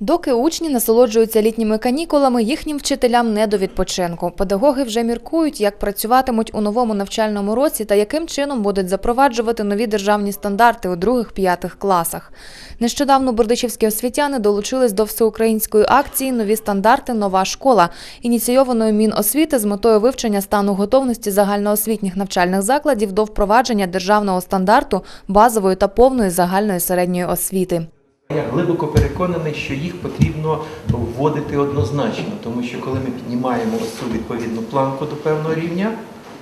Доки учні насолоджуються літніми канікулами, їхнім вчителям не до відпочинку. Педагоги вже міркують, як працюватимуть у новому навчальному році та яким чином будуть запроваджувати нові державні стандарти у других-п'ятих класах. Нещодавно бердичівські освітяни долучились до всеукраїнської акції Нові стандарти Нова школа, ініційованої Міносвіти з метою вивчення стану готовності загальноосвітніх навчальних закладів до впровадження державного стандарту базової та повної загальної середньої освіти. Я глибоко переконаний, що їх потрібно вводити однозначно, тому що коли ми піднімаємо ось цю відповідну планку до певного рівня,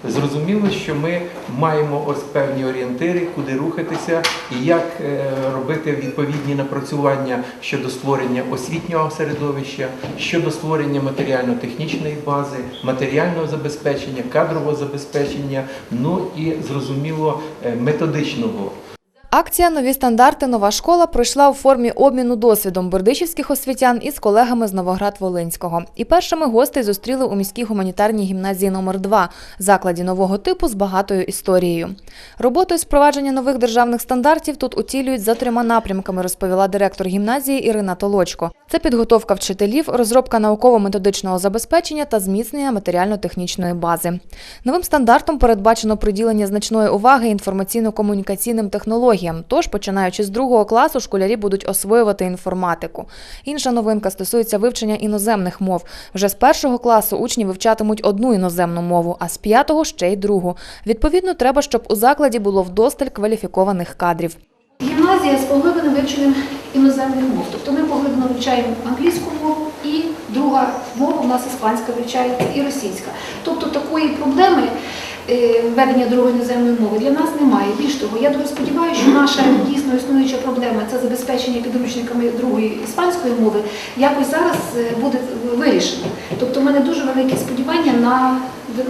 зрозуміло, що ми маємо ось певні орієнтири, куди рухатися і як е, робити відповідні напрацювання щодо створення освітнього середовища, щодо створення матеріально-технічної бази, матеріального забезпечення, кадрового забезпечення, ну і зрозуміло е, методичного. Акція Нові стандарти Нова школа пройшла у формі обміну досвідом бердичівських освітян із колегами з Новоград-Волинського. І першими гостей зустріли у міській гуманітарній гімназії номер 2 закладі нового типу з багатою історією. Роботою з впровадження нових державних стандартів тут утілюють за трьома напрямками, розповіла директор гімназії Ірина Толочко. Це підготовка вчителів, розробка науково-методичного забезпечення та зміцнення матеріально-технічної бази. Новим стандартом передбачено приділення значної уваги інформаційно-комунікаційним технологіям. Тож, починаючи з другого класу, школярі будуть освоювати інформатику. Інша новинка стосується вивчення іноземних мов. Вже з першого класу учні вивчатимуть одну іноземну мову, а з п'ятого ще й другу. Відповідно, треба, щоб у закладі було вдосталь кваліфікованих кадрів. Гімназія з поглибленим вивченням іноземних мов. Тобто ми поглиблено вивчаємо англійську мову і друга мова у нас іспанська вивчається і російська. Тобто такої проблеми введення другої іноземної мови для нас немає. Більш того, я дуже сподіваюся, що наша дійсно існуюча проблема це забезпечення підручниками другої іспанської мови якось зараз е, буде вирішена. Тобто, в мене дуже великі сподівання на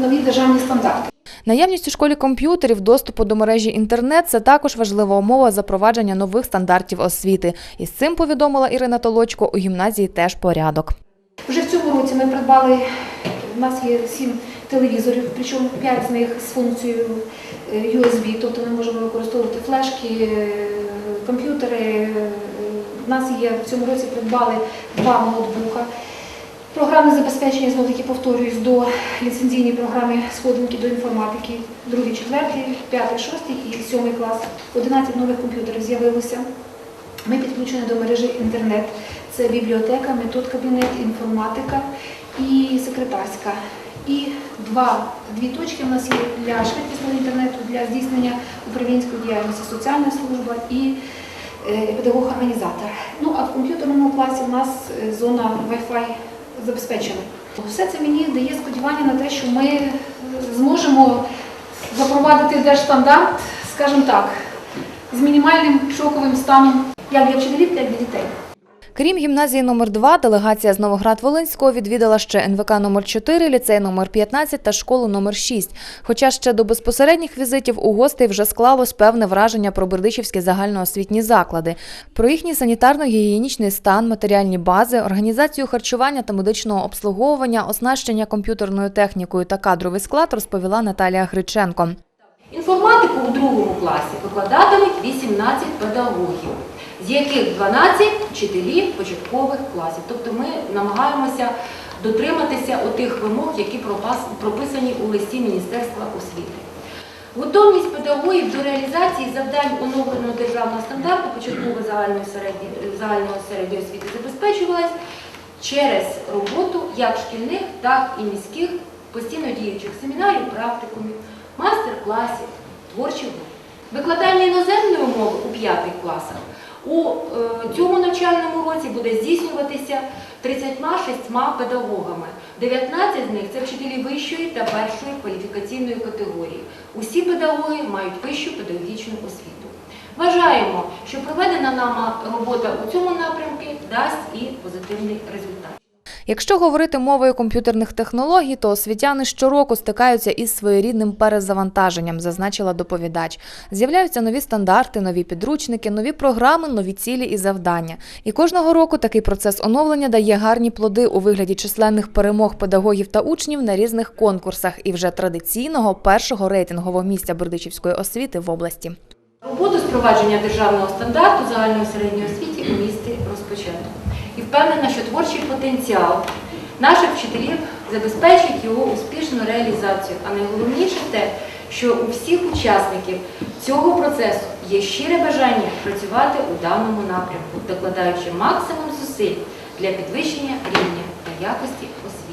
нові державні стандарти. Наявність у школі комп'ютерів, доступу до мережі інтернет це також важлива умова запровадження нових стандартів освіти. І з цим повідомила Ірина Толочко. У гімназії теж порядок. Вже в цьому році ми придбали, у нас є сім телевізорів, причому п'ять з них з функцією е, USB, тобто ми можемо використовувати флешки, е, комп'ютери. Е, У нас є в цьому році придбали два ноутбука. Програми забезпечення, знову таки повторююсь, до ліцензійні програми сходинки до інформатики, другий, четвертий, п'ятий, шостий і сьомий клас. 11 нових комп'ютерів з'явилося. Ми підключені до мережі інтернет. Це бібліотека, метод-кабінет, інформатика і секретарська. І два, дві точки у нас є для швидкісного інтернету, для здійснення управлінської діяльності, соціальна служба і е, педагог-організатор. Ну а в комп'ютерному класі у нас е, зона Wi-Fi забезпечена. Все це мені дає сподівання на те, що ми е, зможемо запровадити держстандарт, скажімо так, з мінімальним шоковим станом як для вчителів, так і для дітей. Крім гімназії номер 2 делегація з Новоград-Волинського відвідала ще НВК номер 4 ліцей номер 15 та школу номер 6. Хоча ще до безпосередніх візитів у гостей вже склалось певне враження про бердичівські загальноосвітні заклади, про їхній санітарно-гігієнічний стан, матеріальні бази, організацію харчування та медичного обслуговування, оснащення комп'ютерною технікою та кадровий склад розповіла Наталія Гриченко. Інформатику у другому класі викладатимуть 18 педагогів, з яких 12 вчителів початкових класів. Тобто ми намагаємося дотриматися тих вимог, які прописані у листі Міністерства освіти. Готовність педагогів до реалізації завдань оновленого державного стандарту початкової загальної середньої, загальної середньої освіти забезпечувалась через роботу як шкільних, так і міських постійно діючих семінарів, практикумів, мастер-класів, творчих. Викладання іноземної мови класах у е, цьому навчальному році буде здійснюватися 36 педагогами. 19 з них це вчителі вищої та першої кваліфікаційної категорії. Усі педагоги мають вищу педагогічну освіту. Вважаємо, що проведена нами робота у цьому напрямку дасть і позитивний результат. Якщо говорити мовою комп'ютерних технологій, то освітяни щороку стикаються із своєрідним перезавантаженням, зазначила доповідач. З'являються нові стандарти, нові підручники, нові програми, нові цілі і завдання. І кожного року такий процес оновлення дає гарні плоди у вигляді численних перемог педагогів та учнів на різних конкурсах і вже традиційного першого рейтингового місця бердичівської освіти в області. Роботу з державного стандарту загальної середньої освіті у місті розпочато. Впевнена, що творчий потенціал наших вчителів забезпечить його успішну реалізацію. А найголовніше те, що у всіх учасників цього процесу є щире бажання працювати у даному напрямку, докладаючи максимум зусиль для підвищення рівня та якості освіти.